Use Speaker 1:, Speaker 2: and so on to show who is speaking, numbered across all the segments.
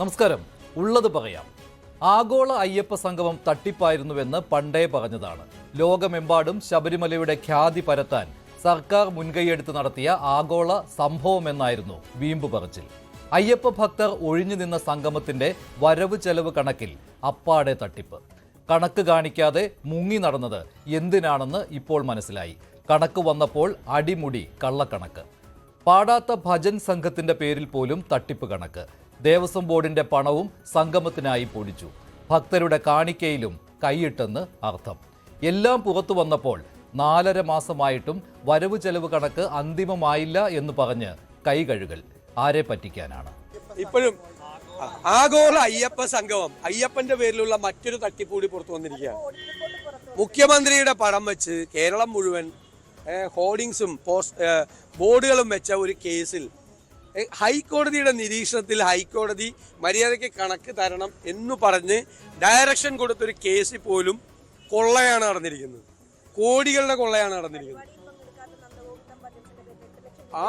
Speaker 1: നമസ്കാരം. ഉള്ളത് പറയാം. ആഗോള അയ്യപ്പ സംഗമം തട്ടിപ്പായിരുന്നുവെന്ന് പണ്ടേ പറഞ്ഞതാണ്. ലോകമെമ്പാടും ശബരിമലയുടെ ഖ്യാതി പരത്താൻ സർക്കാർ മുൻകൈയെടുത്ത് നടത്തിയ ആഗോള സംഭവമെന്നായിരുന്നു വീമ്പ് പറച്ചിൽ. അയ്യപ്പ ഭക്തർ ഒഴിഞ്ഞു നിന്ന സംഗമത്തിന്റെ വരവ് ചെലവ് കണക്കിൽ അപ്പാടെ തട്ടിപ്പ്. കണക്ക് കാണിക്കാതെ മുങ്ങി നടന്നത് എന്തിനാണെന്ന് ഇപ്പോൾ മനസ്സിലായി. കണക്ക് വന്നപ്പോൾ അടിമുടി കള്ളക്കണക്ക്. പാടാത്ത ഭജൻ സംഘത്തിന്റെ പേരിൽ പോലും തട്ടിപ്പ് കണക്ക്. ദേവസ്വം ബോർഡിന്റെ പണവും സംഗമത്തിനായി പൊടിച്ചു ഭക്തരുടെ കാണിക്കയിലും കൈയിട്ടെന്ന് അർത്ഥം. എല്ലാം പുറത്തു വന്നപ്പോൾ നാലര മാസമായിട്ടും വരവ് ചെലവ് കണക്ക് അന്തിമമായില്ല എന്ന് പറഞ്ഞ് കൈകഴുകൽ. ആരെ പറ്റിക്കാനാണ്?
Speaker 2: ഇപ്പോഴും ആഗോള അയ്യപ്പ സംഗമം. അയ്യപ്പന്റെ പേരിലുള്ള മറ്റൊരു തട്ടിപ്പൂടി പുറത്തു വന്നിരിക്കുകയാണ്. മുഖ്യമന്ത്രിയുടെ പടം വെച്ച് കേരളം മുഴുവൻ ഹോർഡിങ്സും ബോർഡുകളും വെച്ച ഒരു കേസിൽ ഹൈക്കോടതിയുടെ നിരീക്ഷണത്തിൽ ഹൈക്കോടതി മര്യാദയ്ക്ക് കണക്ക് തരണം എന്ന് പറഞ്ഞ് ഡയറക്ഷൻ കൊടുത്തൊരു കേസിൽ പോലും കൊള്ളയാണ് നടന്നിരിക്കുന്നത്. കോടികളുടെ കൊള്ളയാണ് നടന്നിരിക്കുന്നത്. ആ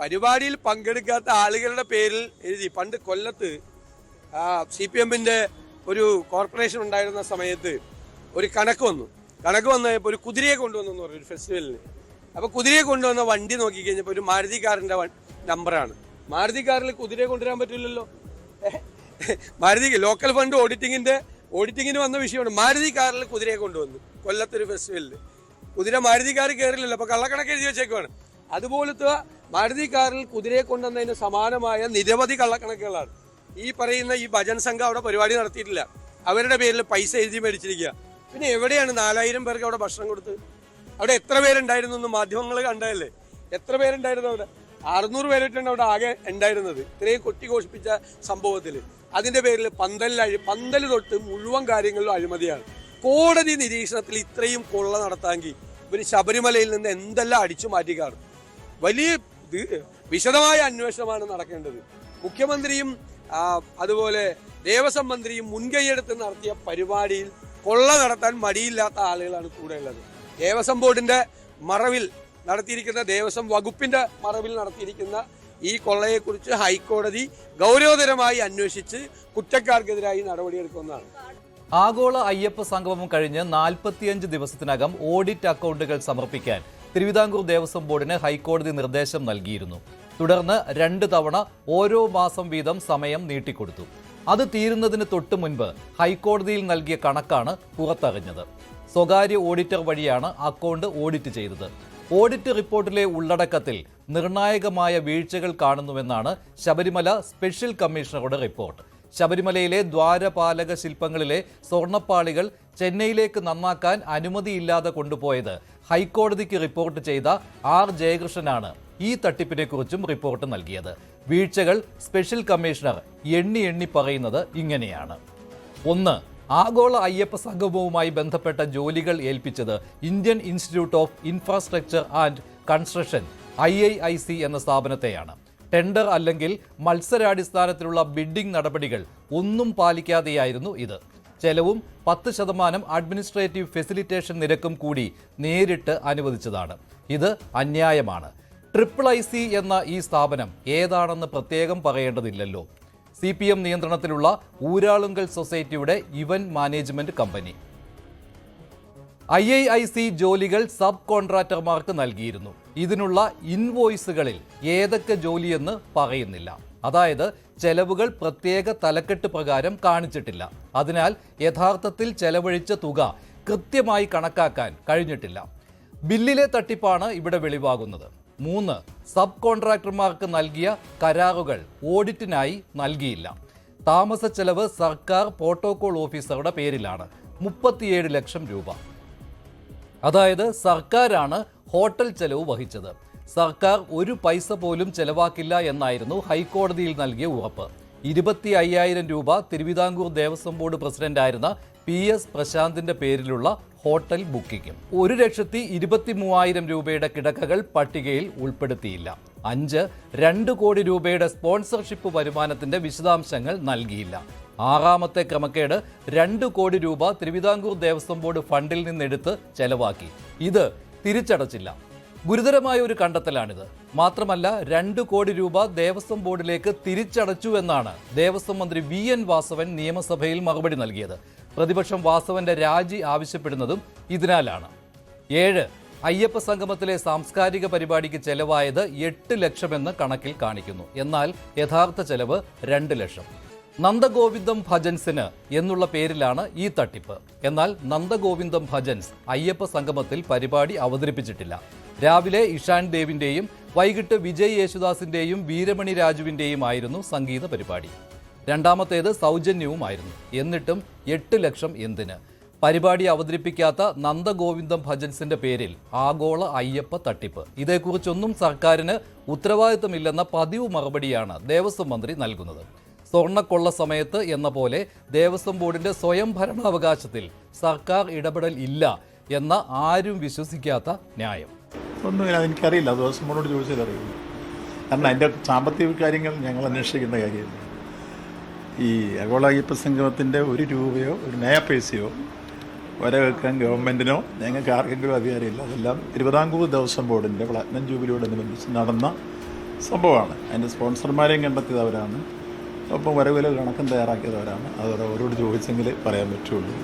Speaker 2: പരിപാടിയിൽ പങ്കെടുക്കാത്ത ആളുകളുടെ പേരിൽ എഴുതി. പണ്ട് കൊല്ലത്ത് സി പി എമ്മിന്റെ ഒരു കോർപ്പറേഷൻ ഉണ്ടായിരുന്ന സമയത്ത് ഒരു കണക്ക് വന്നു. കണക്ക് വന്നപ്പോൾ ഒരു കുതിരയെ കൊണ്ടുവന്നു പറഞ്ഞു ഒരു ഫെസ്റ്റിവലിന് അപ്പൊ കുതിരയെ കൊണ്ടുവന്ന വണ്ടി നോക്കി കഴിഞ്ഞപ്പോൾ ഒരു മാരുതി കാറിന്റെ വ- നമ്പറാണ് മാരുതി കാറിൽ കുതിരയെ കൊണ്ടുവരാൻ പറ്റില്ലല്ലോ. മാരുതി ലോക്കൽ ഫണ്ട് ഓഡിറ്റിങ്ങിന്റെ ഓഡിറ്റിങ്ങിന് വന്ന വിഷയമാണ്. മാരുതി കാറിൽ കുതിരയെ കൊണ്ടുവന്നു. കൊല്ലത്തൊരു ഫെസ്റ്റിവലിൽ കുതിര മാരുതി കാർ കയറില്ലല്ലോ അപ്പൊ കള്ളക്കണക്ക് എഴുതി വെച്ചേക്കുവാണ്. അതുപോലത്തെ മാരുതി കാറിൽ കുതിരയെ കൊണ്ടുവന്നതിന് സമാനമായ നിരവധി കള്ളക്കണക്കുകളാണ്. ഈ പറയുന്ന ഈ ഭജൻ സംഘം അവിടെ പരിപാടി നടത്തിയിട്ടില്ല. അവരുടെ പേരിൽ പൈസ എഴുതി മേടിച്ചിരിക്കുക. പിന്നെ എവിടെയാണ് നാലായിരം പേർക്ക് അവിടെ ഭക്ഷണം കൊടുത്ത്? അവിടെ എത്ര പേരുണ്ടായിരുന്നു എന്ന് മാധ്യമങ്ങൾ കണ്ടതല്ലേ? എത്ര പേരുണ്ടായിരുന്നു അവിടെ? അറുന്നൂറ് പേരായിട്ടാണ് അവിടെ ആകെ ഉണ്ടായിരുന്നത്. ഇത്രയും കൊട്ടിഘോഷിപ്പിച്ച സംഭവത്തിൽ അതിന്റെ പേരിൽ പന്തലിൽ പന്തൽ തൊട്ട് മുഴുവൻ കാര്യങ്ങളിലും അഴിമതിയാണ്. കോടതി നിരീക്ഷണത്തിൽ ഇത്രയും കൊള്ള നടത്താമെങ്കിൽ ഇവർ ശബരിമലയിൽ നിന്ന് എന്തെല്ലാം അടിച്ചു മാറ്റി കാണും? വലിയ വിശദമായ അന്വേഷണമാണ് നടക്കേണ്ടത്. മുഖ്യമന്ത്രിയും അതുപോലെ ദേവസ്വം മന്ത്രിയും മുൻകൈയെടുത്ത് നടത്തിയ പരിപാടിയിൽ കൊള്ള നടത്താൻ മടിയില്ലാത്ത ആളുകളാണ് കൂടെയുള്ളത്. ദേവസ്വം ബോർഡിന്റെ മറവിൽ നടത്തിയിരിക്കുന്ന ദേവസ്വം വകുപ്പിന്റെ മറവിൽ നടത്തിയിരിക്കുന്ന ഈ കൊള്ളയെക്കുറിച്ച് ഹൈക്കോടതി ഗൗരവതരമായി അന്വേഷിച്ച് കുറ്റക്കാർക്കെതിരായി നടപടിയെടുക്കുന്നതാണ്
Speaker 1: ആഗോള അയ്യപ്പ സംഗമം കഴിഞ്ഞ് നാൽപ്പത്തിയഞ്ച് ദിവസത്തിനകം ഓഡിറ്റ് അക്കൗണ്ടുകൾ സമർപ്പിക്കാൻ തിരുവിതാംകൂർ ദേവസ്വം ബോർഡിന് ഹൈക്കോടതി നിർദ്ദേശം നൽകിയിരുന്നു. തുടർന്ന് രണ്ട് തവണ ഓരോ മാസം വീതം സമയം നീട്ടിക്കൊടുത്തു. അത് തീരുന്നതിന് തൊട്ടു മുൻപ് ഹൈക്കോടതിയിൽ നൽകിയ കണക്കാണ് പുറത്തറിഞ്ഞത്. സ്വകാര്യ ഓഡിറ്റർ വഴിയാണ് അക്കൗണ്ട് ഓഡിറ്റ് ചെയ്തത്. ഓഡിറ്റ് റിപ്പോർട്ടിലെ ഉള്ളടക്കത്തിൽ നിർണായകമായ വീഴ്ചകൾ കാണുന്നുവെന്നാണ് ശബരിമല സ്പെഷ്യൽ കമ്മീഷണറുടെ റിപ്പോർട്ട്. ശബരിമലയിലെ ദ്വാരപാലക ശില്പങ്ങളിലെ സ്വർണപ്പാളികൾ ചെന്നൈയിലേക്ക് നന്നാക്കാൻ അനുമതിയില്ലാതെ കൊണ്ടുപോയത് ഹൈക്കോടതിക്ക് റിപ്പോർട്ട് ചെയ്ത ആർ ജയകൃഷ്ണനാണ് ഈ തട്ടിപ്പിനെക്കുറിച്ചും റിപ്പോർട്ട് നൽകിയത്. വീഴ്ചകൾ സ്പെഷ്യൽ കമ്മീഷണർ എണ്ണി എണ്ണി പറയുന്നത് ഇങ്ങനെയാണ്. ഒന്ന് ആഗോള അയ്യപ്പ സംഗമവുമായി ബന്ധപ്പെട്ട ജോലികൾ ഏൽപ്പിച്ചത് Indian institute of infrastructure and construction I എന്ന സ്ഥാപനത്തെയാണ്. ടെൻഡർ അല്ലെങ്കിൽ മത്സരാടിസ്ഥാനത്തിലുള്ള ബിഡിംഗ് നടപടികൾ ഒന്നും പാലിക്കാതെയായിരുന്നു ഇത്. ചെലവും പത്ത് ശതമാനം അഡ്മിനിസ്ട്രേറ്റീവ് ഫെസിലിറ്റേഷൻ നിരക്കും കൂടി നേരിട്ട് അനുവദിച്ചതാണ്. ഇത് അന്യായമാണ്. ട്രിപ്പിൾ ഐ സി എന്ന ഈ സ്ഥാപനം ഏതാണെന്ന് പ്രത്യേകം പറയേണ്ടതില്ലല്ലോ. സി പി എം നിയന്ത്രണത്തിലുള്ള ഊരാളുങ്കൽ സൊസൈറ്റിയുടെ event management company. I I I C ജോലികൾ സബ് കോൺട്രാക്ടർമാർക്ക് നൽകിയിരുന്നു. ഇതിനുള്ള ഇൻവോയ്സുകളിൽ ഏതൊക്കെ ജോലിയെന്ന് പറയുന്നില്ല. അതായത് ചെലവുകൾ പ്രത്യേക തലക്കെട്ട് പ്രകാരം കാണിച്ചിട്ടില്ല. അതിനാൽ യഥാർത്ഥത്തിൽ ചെലവഴിച്ച തുക കൃത്യമായി കണക്കാക്കാൻ കഴിഞ്ഞിട്ടില്ല. ബില്ലിലെ തട്ടിപ്പാണ് ഇവിടെ വെളിവാകുന്നത്. മൂന്ന് സബ് കോൺട്രാക്ടർമാർക്ക് നൽകിയ കരാറുകൾ ഓഡിറ്റിനായി നൽകിയില്ല. താമസ ചെലവ് സർക്കാർ പ്രോട്ടോകോൾ ഓഫീസറുടെ പേരിലാണ്. മുപ്പത്തിയേഴ് ലക്ഷം രൂപ. അതായത് സർക്കാരാണ് ഹോട്ടൽ ചെലവ് വഹിച്ചത്. സർക്കാർ ഒരു പൈസ പോലും ചെലവാക്കില്ല എന്നായിരുന്നു ഹൈക്കോടതിയിൽ നൽകിയ ഉറപ്പ്. ഇരുപത്തി അയ്യായിരം രൂപ തിരുവിതാംകൂർ ദേവസ്വം ബോർഡ് പ്രസിഡന്റായിരുന്ന പി എസ് പ്രശാന്തിന്റെ പേരിലുള്ള ഹോട്ടൽ ബുക്കിങ്ങും ഒരു ലക്ഷത്തി ഇരുപത്തി മൂവായിരം രൂപയുടെ കിടക്കകൾ പട്ടികയിൽ ഉൾപ്പെടുത്തിയില്ല. അഞ്ച് രണ്ട് കോടി രൂപയുടെ സ്പോൺസർഷിപ്പ് വരുമാനത്തിന്റെ വിശദാംശങ്ങൾ നൽകിയില്ല. ആറാമത്തെ ക്രമക്കേട് രണ്ട് കോടി രൂപ തിരുവിതാംകൂർ ദേവസ്വം ബോർഡ് ഫണ്ടിൽ നിന്നെടുത്ത് ചെലവാക്കി. ഇത് തിരിച്ചടച്ചില്ല. ഗുരുതരമായ ഒരു കണ്ടെത്തലാണിത്. മാത്രമല്ല രണ്ട് കോടി രൂപ ദേവസ്വം ബോർഡിലേക്ക് തിരിച്ചടച്ചു എന്നാണ് ദേവസ്വം മന്ത്രി വി എൻ വാസവൻ നിയമസഭയിൽ മറുപടി നൽകിയത്. പ്രതിപക്ഷം വാസവന്റെ രാജി ആവശ്യപ്പെടുന്നതും ഇതിനാലാണ്. ഏഴ് അയ്യപ്പ സംഗമത്തിലെ സാംസ്കാരിക പരിപാടിക്ക് ചെലവായത് എട്ട് ലക്ഷമെന്ന് കണക്കിൽ കാണിക്കുന്നു. എന്നാൽ യഥാർത്ഥ ചെലവ് രണ്ട് ലക്ഷം. നന്ദഗോവിന്ദം ഭജൻസിന് എന്നുള്ള പേരിലാണ് ഈ തട്ടിപ്പ്. എന്നാൽ നന്ദഗോവിന്ദം ഭജൻസ് അയ്യപ്പ സംഗമത്തിൽ പരിപാടി അവതരിപ്പിച്ചിട്ടില്ല. രാവിലെ ഇഷാൻ ദേവിന്റെയും വൈകിട്ട് വിജയ് യേശുദാസിന്റെയും വീരമണി രാജുവിന്റെയും ആയിരുന്നു സംഗീത പരിപാടി. രണ്ടാമത്തേത് സൗജന്യവുമായിരുന്നു. എന്നിട്ടും എട്ട് ലക്ഷം എന്തിന്? പരിപാടി അവതരിപ്പിക്കാത്ത നന്ദഗോവിന്ദം ഭജൻസിന്റെ പേരിൽ ആഗോള അയ്യപ്പ തട്ടിപ്പ്. ഇതേക്കുറിച്ചൊന്നും സർക്കാരിന് ഉത്തരവാദിത്തമില്ലെന്ന പതിവ് മറുപടിയാണ് ദേവസ്വം മന്ത്രി നൽകുന്നത്. സ്വർണക്കൊള്ള സമയത്ത് എന്ന പോലെ ദേവസ്വം ബോർഡിന്റെ സ്വയം ഭരണാവകാശത്തിൽ സർക്കാർ ഇടപെടൽ ഇല്ല എന്ന ആരും വിശ്വസിക്കാത്ത ന്യായം.
Speaker 3: ഒന്നുമില്ല എനിക്കറിയില്ല ദേവസ്വം ബോർഡിനോട് ചോദിച്ചാൽ അറിയില്ല കാരണം അതിന്റെ സാമ്പത്തിക കാര്യങ്ങൾ ഞങ്ങൾ അന്വേഷിക്കുന്ന കാര്യമില്ല. ഈ ആഗോള അയ്യപ്പ സംഗമത്തിന്റെ ഒരു രൂപയോ ഒരു നയ വരവെക്കാൻ ഗവൺമെന്റിനോ ഞങ്ങൾക്ക് ആർക്കെങ്കിലും അധികാരമില്ല. അതെല്ലാം തിരുവിതാംകൂർ ദേവസ്വം ബോർഡിന്റെ പ്ലാറ്റിനം ജൂബിലിയോടനുബന്ധിച്ച് നടന്ന സംഭവമാണ്. അതിന്റെ സ്പോൺസർമാരെയും കണ്ടെത്തിയത് അവരാണ് ഒപ്പം വരവില കണക്കും തയ്യാറാക്കിയതവരാണ് അത് അവരോട് ചോദിച്ചെങ്കിൽ പറയാൻ പറ്റുള്ളൂ.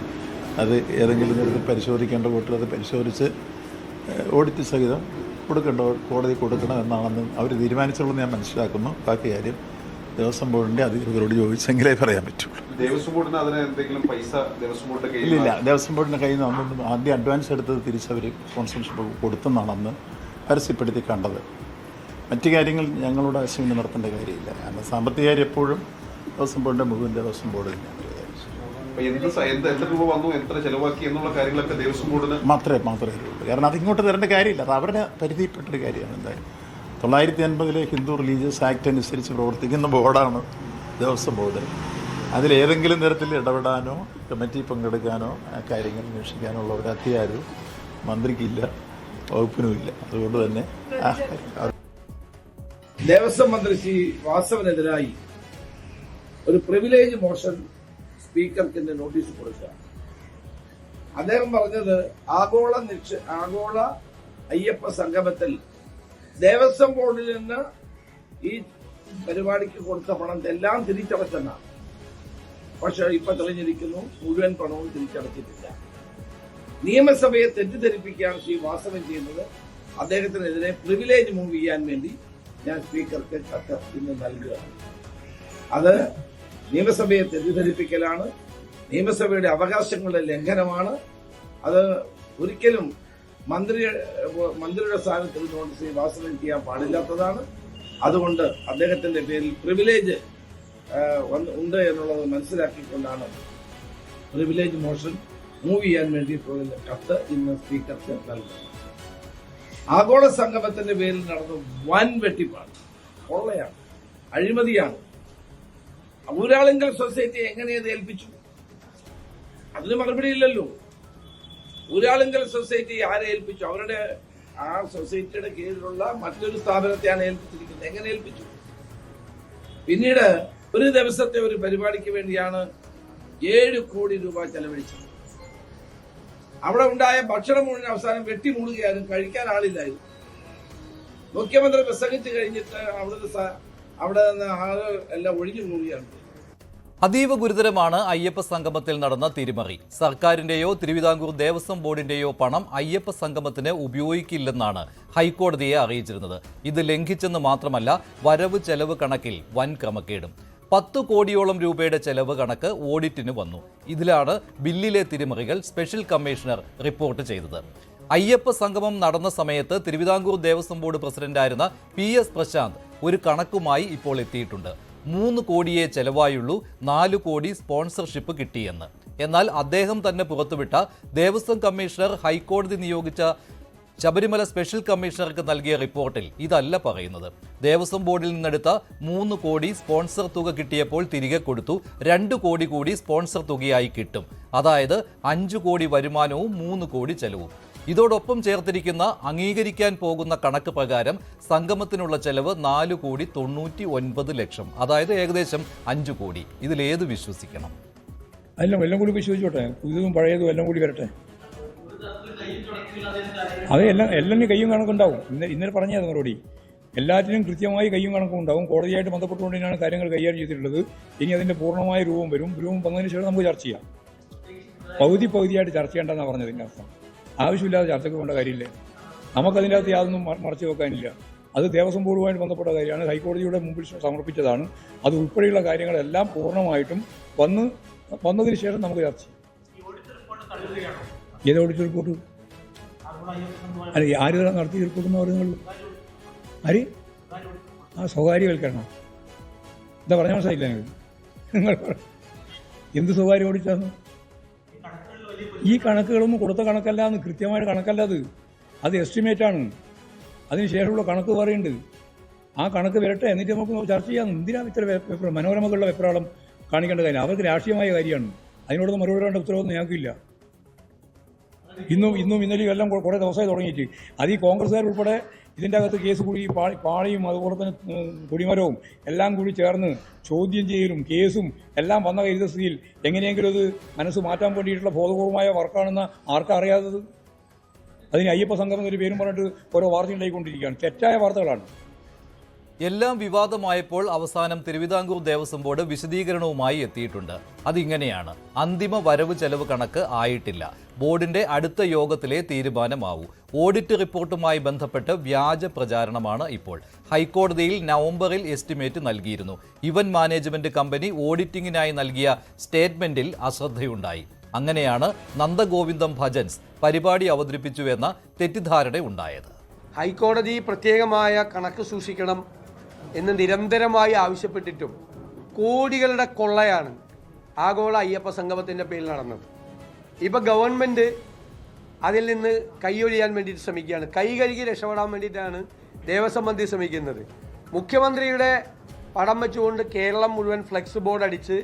Speaker 3: അത് ഏതെങ്കിലും തരത്തിൽ പരിശോധിക്കേണ്ട കൂട്ടർ അത് പരിശോധിച്ച് ഓഡിറ്റ് സഹിതം കൊടുക്കേണ്ട കോടതി കൊടുക്കണം എന്നാണെന്ന് അവർ തീരുമാനിച്ചുള്ളൂ ഞാൻ മനസ്സിലാക്കുന്നു. ബാക്കി കാര്യം ദേവസ്വം ബോർഡിന്റെ അധികൃതരോട് ചോദിച്ചെങ്കിലേ പറയാൻ പറ്റുള്ളൂ.
Speaker 4: ദേവസ്വം ബോർഡിന് അതിന് എന്തെങ്കിലും പൈസ ദേവസ്വം ബോർഡിന്റെ കയ്യിൽ
Speaker 3: ഇല്ല ദേവസ്വം ബോർഡിന്റെ കയ്യിൽ നിന്ന് അന്നൊന്നും ആദ്യം അഡ്വാൻസ് എടുത്തത് തിരിച്ചവർ സ്പോൺസർഷിപ്പ് കൊടുത്തെന്നാണെന്ന് പരസ്യപ്പെടുത്തി കണ്ടത്. മറ്റു കാര്യങ്ങൾ ഞങ്ങളോട് ആശയം നടത്തേണ്ട കാര്യമില്ല. കാരണം സാമ്പത്തിക കാര്യം എപ്പോഴും ദേവസ്വം ബോർഡിന്റെ മുഴുവൻ ദേവസ്വം ബോർഡ് തന്നെയാണ് മാത്രമേ മാത്രമേ ഉള്ളൂ കാരണം അതിങ്ങോട്ട് തരേണ്ട കാര്യമില്ല. അത് അവരുടെ പരിധിയിൽപ്പെട്ടൊരു കാര്യമാണ് എന്തായാലും. തൊള്ളായിരത്തി അൻപതിലെ ഹിന്ദു റിലീജിയസ് ആക്ട് അനുസരിച്ച് പ്രവർത്തിക്കുന്ന ബോർഡാണ് ദേവസ്വം ബോർഡ്. അതിലേതെങ്കിലും തരത്തിൽ ഇടപെടാനോ കമ്മിറ്റി പങ്കെടുക്കാനോ ആ കാര്യങ്ങൾ അന്വേഷിക്കാനുള്ള ഒരു അധികാരവും മന്ത്രിക്കില്ല വകുപ്പിനുമില്ല. അതുകൊണ്ട് തന്നെ
Speaker 5: ദേവസ്വം മന്ത്രി ശ്രീ വാസവനെതിരായി ഒരു പ്രിവിലേജ് മോഷൻ സ്പീക്കർക്ക് നോട്ടീസ് കൊടുക്കുക. അദ്ദേഹം പറഞ്ഞത് ആഗോള നിക്ഷ ആഗോള അയ്യപ്പ സംഗമത്തിൽ ദേവസ്വം ബോർഡിൽ നിന്ന് ഈ പരിപാടിക്ക് കൊടുത്ത പണം എല്ലാം തിരിച്ചടച്ചെന്നാണ് പക്ഷെ ഇപ്പൊ തെളിഞ്ഞിരിക്കുന്നു മുഴുവൻ പണവും തിരിച്ചടച്ചിട്ടില്ല. നിയമസഭയെ തെറ്റിദ്ധരിപ്പിക്കാൻ ശ്രീ വാസവൻ ചെയ്യുന്നത് അദ്ദേഹത്തിനെതിരെ പ്രിവിലേജ് മൂവ് ചെയ്യാൻ വേണ്ടി ഞാൻ സ്പീക്കർക്ക് കത്ത് ഇന്ന് നൽകുകയാണ്. അത് നിയമസഭയെ തെറ്റിദ്ധരിപ്പിക്കലാണ് നിയമസഭയുടെ അവകാശങ്ങളുടെ ലംഘനമാണ്. അത് ഒരിക്കലും മന്ത്രി മന്ത്രിയുടെ സ്ഥാനത്ത് ഇരുന്നുകൊണ്ട് ശ്രീ വാസവൻ ചെയ്യാൻ പാടില്ലാത്തതാണ്. അതുകൊണ്ട് അദ്ദേഹത്തിന്റെ പേരിൽ പ്രിവിലേജ് ഉണ്ട് എന്നുള്ളത് മനസ്സിലാക്കിക്കൊണ്ടാണ് പ്രിവിലേജ് മോഷൻ മൂവ് ചെയ്യാൻ വേണ്ടിയിട്ടുള്ള കത്ത് ഇന്ന് സ്പീക്കർക്ക് നൽകുന്നത്. ആഗോള സംഗമത്തിന്റെ പേരിൽ നടന്ന വൻ വെട്ടിപ്പാണ് കൊള്ളയാണ്. അഴിമതിയാണ്. ഊരാളുങ്കൽ സൊസൈറ്റി എങ്ങനെ ഇത് ഏൽപ്പിച്ചു? അതിന് മറുപടി ഇല്ലല്ലോ. ഊരാളുങ്കൽ സൊസൈറ്റി ആരെ ഏൽപ്പിച്ചു? അവരുടെ ആ സൊസൈറ്റിയുടെ കീഴിലുള്ള മറ്റൊരു സ്ഥാപനത്തെയാണ് ഏൽപ്പിച്ചിരിക്കുന്നത്. എങ്ങനെ ഏൽപ്പിച്ചു? പിന്നീട് ഒരു ദിവസത്തെ ഒരു പരിപാടിക്ക് വേണ്ടിയാണ് ഏഴ് കോടി രൂപ ചെലവഴിച്ചത്. അവിടെ ഉണ്ടായ ഭക്ഷണം മുഴുവൻ അവസാനം വെട്ടി മൂടുകയായിരുന്നു. കഴിക്കാൻ ആളില്ലായിരുന്നു. മുഖ്യമന്ത്രി പ്രസംഗിച്ചു കഴിഞ്ഞിട്ട് അവിടുത്തെ സ- അവിടെ നിന്ന് ആളുകൾ എല്ലാം ഒഴിഞ്ഞു പോവുകയാണ്.
Speaker 1: അതീവ ഗുരുതരമാണ് അയ്യപ്പ സംഗമത്തിൽ നടന്ന തിരിമറി. സർക്കാരിന്റെയോ തിരുവിതാംകൂർ ദേവസ്വം ബോർഡിന്റെയോ പണം അയ്യപ്പ സംഗമത്തിന് ഉപയോഗിക്കില്ലെന്നാണ് ഹൈക്കോടതിയെ അറിയിച്ചിരുന്നത്. ഇത് ലംഘിച്ചെന്ന് മാത്രമല്ല വരവ് ചെലവ് കണക്കിൽ വൻ ക്രമക്കേടും. പത്ത് കോടിയോളം രൂപയുടെ ചെലവ് കണക്ക് ഓഡിറ്റിന് വന്നു. ഇതിലാണ് ബില്ലിലെ തിരിമറികൾ സ്പെഷ്യൽ കമ്മീഷണർ റിപ്പോർട്ട് ചെയ്തത്. അയ്യപ്പ സംഗമം നടന്ന സമയത്ത് തിരുവിതാംകൂർ ദേവസ്വം ബോർഡ് പ്രസിഡന്റായിരുന്ന പി എസ് പ്രശാന്ത് ഒരു കണക്കുമായി ഇപ്പോൾ എത്തിയിട്ടുണ്ട്. മൂന്ന് കോടിയേ ചെലവായുള്ളൂ നാല് കോടി സ്പോൺസർഷിപ്പ് കിട്ടിയെന്ന്. എന്നാൽ അദ്ദേഹം തന്നെ പുറത്തുവിട്ട ദേവസ്വം കമ്മീഷണർ ഹൈക്കോടതി നിയോഗിച്ച ശബരിമല സ്പെഷ്യൽ കമ്മീഷണർക്ക് നൽകിയ റിപ്പോർട്ടിൽ ഇതല്ല പറയുന്നത്. ദേവസ്വം ബോർഡിൽ നിന്നെടുത്ത മൂന്ന് കോടി സ്പോൺസർ തുക കിട്ടിയപ്പോൾ തിരികെ കൊടുത്തു രണ്ട് കോടി കൂടി സ്പോൺസർ തുകയായി കിട്ടും. അതായത് അഞ്ചു കോടി വരുമാനവും മൂന്ന് കോടി ചെലവും. ഇതോടൊപ്പം ചേർത്തിരിക്കുന്ന അംഗീകരിക്കാൻ പോകുന്ന കണക്ക് പ്രകാരം സംഗമത്തിനുള്ള ചെലവ് നാല് കോടി തൊണ്ണൂറ്റി ഒൻപത് ലക്ഷം. അതായത് ഏകദേശം അഞ്ചു കോടി. ഇതിലേത് വിശ്വസിക്കണം?
Speaker 6: അല്ല എല്ലാം കൂടി വിശ്വസിച്ചോട്ടെ. പുതിയതും പഴയതും എല്ലാം കൂടി വരട്ടെ. അതെ എല്ലാം എല്ലാം കയ്യും കണക്കുണ്ടാവും ഇന്ന് ഇന്നലെ പറഞ്ഞത് മറുപടി എല്ലാറ്റിനും കൃത്യമായി കയ്യും കണക്കുണ്ടാവും കോടതിയായിട്ട് ബന്ധപ്പെട്ടുകൊണ്ട് തന്നെയാണ് കാര്യങ്ങൾ കൈകാര്യം ചെയ്തിട്ടുള്ളത്. ഇനി അതിന്റെ പൂർണമായ രൂപം വരും. രൂപം വന്നതിന് ശേഷം നമുക്ക് ചർച്ച ചെയ്യാം. പകുതി പകുതിയായിട്ട് ചർച്ച ചെയ്യേണ്ടെന്നാണ് പറഞ്ഞതിന്റെ അർത്ഥം. ആവശ്യമില്ലാതെ ചർച്ചയ്ക്ക് പോകേണ്ട കാര്യമില്ല? നമുക്കതിന്റെ അകത്ത് യാതൊന്നും മറച്ചു വെക്കാനില്ല. അത് ദേവസ്വം ബോർഡുമായിട്ട് ബന്ധപ്പെട്ട കാര്യമാണ്. ഹൈക്കോടതിയുടെ മുമ്പിൽ സമർപ്പിച്ചതാണ്. അത് ഉൾപ്പെടെയുള്ള കാര്യങ്ങളെല്ലാം പൂർണമായിട്ടും വന്ന് വന്നതിന് ശേഷം നമുക്ക് ചർച്ച ചെയ്യാം. ഏത് ഓഡിറ്റ് റിപ്പോർട്ട്? അല്ല ആര് നടത്തിയ റിപ്പോർട്ട് എന്ന് പറയുന്നത് ആര്? ആ സ്വകാര്യവൽക്കരണം. എന്താ പറഞ്ഞ മനസ്സിലായില്ല നിങ്ങൾ? നിങ്ങൾ എന്ത് സ്വകാര്യ ഓഡിറ്റാണ്? ഈ കണക്കുകളൊന്നും കൊടുത്ത കണക്കല്ല എന്ന് കൃത്യമായിട്ട് കണക്കല്ല അത്. അത് എസ്റ്റിമേറ്റ് ആണ്. അതിനുശേഷമുള്ള കണക്ക് പറയുന്നുണ്ട്. ആ കണക്ക് വരട്ടെ എന്നിട്ട് നമുക്ക് ചർച്ച ചെയ്യാം. എന്തിനാ ഇത്ര മനോരമകളുടെ വെപ്രാളം കാണിക്കേണ്ട കാര്യം. അവർക്ക് രാഷ്ട്രീയമായ കാര്യമാണ്. അതിനോട് മറുപടി വേണ്ട ഉത്തരവൊന്നും ഞങ്ങൾക്കില്ല. ഇന്നും ഇന്നും ഇന്നലെയും എല്ലാം കുറെ ദിവസമായി തുടങ്ങിയിട്ട്. അത് ഈ കോൺഗ്രസ്സുകാർ ഉൾപ്പെടെ ഇതിന്റെ അകത്ത് കേസ് കൂടി പാളി പാളിയും അതുപോലെ തന്നെ കുടിമരവും എല്ലാം കൂടി ചേർന്ന് ചോദ്യം ചെയ്യലും കേസും എല്ലാം വന്ന കരുത സ്ഥിതിയിൽ എങ്ങനെയെങ്കിലും അത് മനസ്സ് മാറ്റാൻ വേണ്ടിയിട്ടുള്ള ബോധപൂർവമായ വർക്കാണെന്ന് ആർക്കും അറിയാത്തത്? അതിന് അയ്യപ്പ സംഘം എന്നൊരു പേരും പറഞ്ഞിട്ട് ഓരോ വാർത്ത ഉണ്ടായിക്കൊണ്ടിരിക്കുകയാണ്. തെറ്റായ വാർത്തകളാണ്.
Speaker 1: എല്ലാം വിവാദമായപ്പോൾ അവസാനം തിരുവിതാംകൂർ ദേവസ്വം ബോർഡ് വിശദീകരണവുമായി എത്തിയിട്ടുണ്ട്. അതിങ്ങനെയാണ്. അന്തിമ വരവ് ചെലവ് കണക്ക് ആയിട്ടില്ല. ബോർഡിന്റെ അടുത്ത യോഗത്തിലെ തീരുമാനമാവൂ. ഓഡിറ്റ് റിപ്പോർട്ടുമായി ബന്ധപ്പെട്ട് വ്യാജ പ്രചാരണമാണ് ഇപ്പോൾ. ഹൈക്കോടതിയിൽ നവംബറിൽ എസ്റ്റിമേറ്റ് നൽകിയിരുന്നു. ഇവൻ മാനേജ്മെന്റ് കമ്പനി ഓഡിറ്റിംഗിനായി നൽകിയ സ്റ്റേറ്റ്മെന്റിൽ അശ്രദ്ധയുണ്ടായി. അങ്ങനെയാണ് നന്ദഗോവിന്ദം ഭജൻസ് പരിപാടി അവതരിപ്പിച്ചുവെന്ന തെറ്റിദ്ധാരണയുണ്ടായത്.
Speaker 2: ഹൈക്കോടതി പ്രത്യേകമായ കണക്ക് സൂക്ഷിക്കണം. എന്ന് നിരന്തരമായി ആവശ്യപ്പെട്ടിട്ടും കോടികളുടെ കൊള്ളയാണ് ആഗോള അയ്യപ്പ സംഗമത്തിന്റെ പേരിൽ നടന്നത്. ഇപ്പോൾ ഗവൺമെന്റ് അതിൽ നിന്ന് കൈയൊഴിയാൻ വേണ്ടിയിട്ട് ശ്രമിക്കുകയാണ്. കൈ കഴുകി രക്ഷപ്പെടാൻ വേണ്ടിയിട്ടാണ് ദേവസ്വം മന്ത്രി ശ്രമിക്കുന്നത്. മുഖ്യമന്ത്രിയുടെ പടം വെച്ചുകൊണ്ട് കേരളം മുഴുവൻ ഫ്ലെക്സ് ബോർഡ് അടിച്ച്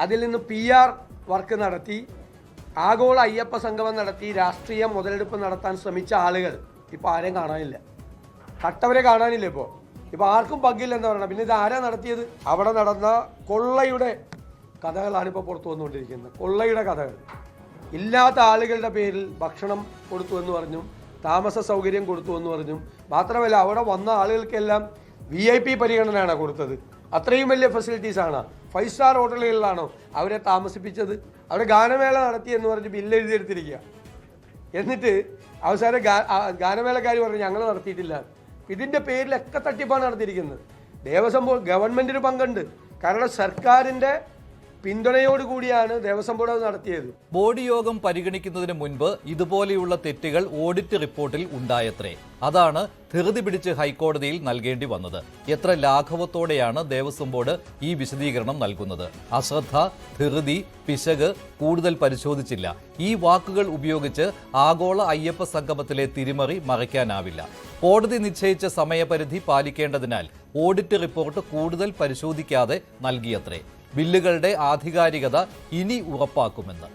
Speaker 2: അതിൽ നിന്ന് പി ആർ വർക്ക് നടത്തി ആഗോള അയ്യപ്പ സംഗമം നടത്തി രാഷ്ട്രീയ മുതലെടുപ്പ് നടത്താൻ ശ്രമിച്ച ആളുകൾ ഇപ്പോൾ ആരെയും കാണാനില്ല. കട്ടവരെ കാണാനില്ല ഇപ്പോൾ ഇപ്പോൾ ആർക്കും പങ്കില്ല എന്ന് പറയണം. പിന്നെ ഇത് ആരാ നടത്തിയത്? അവിടെ നടന്ന കൊള്ളയുടെ കഥകളാണ് ഇപ്പോൾ പുറത്തു വന്നുകൊണ്ടിരിക്കുന്നത്. കൊള്ളയുടെ കഥകൾ. ഇല്ലാത്ത ആളുകളുടെ പേരിൽ ഭക്ഷണം കൊടുത്തു എന്ന് പറഞ്ഞു താമസ സൗകര്യം കൊടുത്തു എന്ന് പറഞ്ഞു മാത്രമല്ല അവിടെ വന്ന ആളുകൾക്കെല്ലാം വി ഐ പി പരിഗണനയാണ് കൊടുത്തത്. അത്രയും വലിയ ആണ്. ഫൈവ് സ്റ്റാർ ഹോട്ടലുകളിലാണോ അവരെ താമസിപ്പിച്ചത്? അവിടെ ഗാനമേള നടത്തി എന്ന് പറഞ്ഞ് ബില്ല് എഴുതിയെടുത്തിരിക്കുക. എന്നിട്ട് അവസാനം ഗാനമേളക്കാർ പറഞ്ഞു ഞങ്ങൾ നടത്തിയിട്ടില്ല. ഇതിന്റെ പേരിലൊക്കെ തട്ടിപ്പാണ് നടത്തിയിരിക്കുന്നത്. ദേവസ്വം ബോർഡ് ഗവൺമെന്റിന് പങ്കുണ്ട്. കാരണം സർക്കാരിന്റെ പിന്തുണയോടുകൂടിയാണ് ദേവസ്വം ബോർഡ് അത് നടത്തിയത്.
Speaker 1: ബോർഡ് യോഗം പരിഗണിക്കുന്നതിന് മുൻപ് ഇതുപോലെയുള്ള തെറ്റുകൾ ഓഡിറ്റ് റിപ്പോർട്ടിൽ ഉണ്ടായത്രേ. അതാണ് ധൃതി പിടിച്ച് ഹൈക്കോടതിയിൽ നൽകേണ്ടി വന്നത്. എത്ര ലാഘവത്തോടെയാണ് ദേവസ്വം ബോർഡ് ഈ വിശദീകരണം നൽകുന്നത്. അശ്രദ്ധ ധൃതി പിശക് കൂടുതൽ പരിശോധിച്ചില്ല. ഈ വാക്കുകൾ ഉപയോഗിച്ച് ആഗോള അയ്യപ്പ സംഗമത്തിലെ തിരിമറി മറയ്ക്കാനാവില്ല. കോടതി നിശ്ചയിച്ച സമയപരിധി പാലിക്കേണ്ടതിനാൽ ഓഡിറ്റ് റിപ്പോർട്ട് കൂടുതൽ പരിശോധിക്കാതെ നൽകിയത്രേ. ബില്ലുകളുടെ ആധികാരികത ഇനി ഉറപ്പാക്കുമെന്ന്.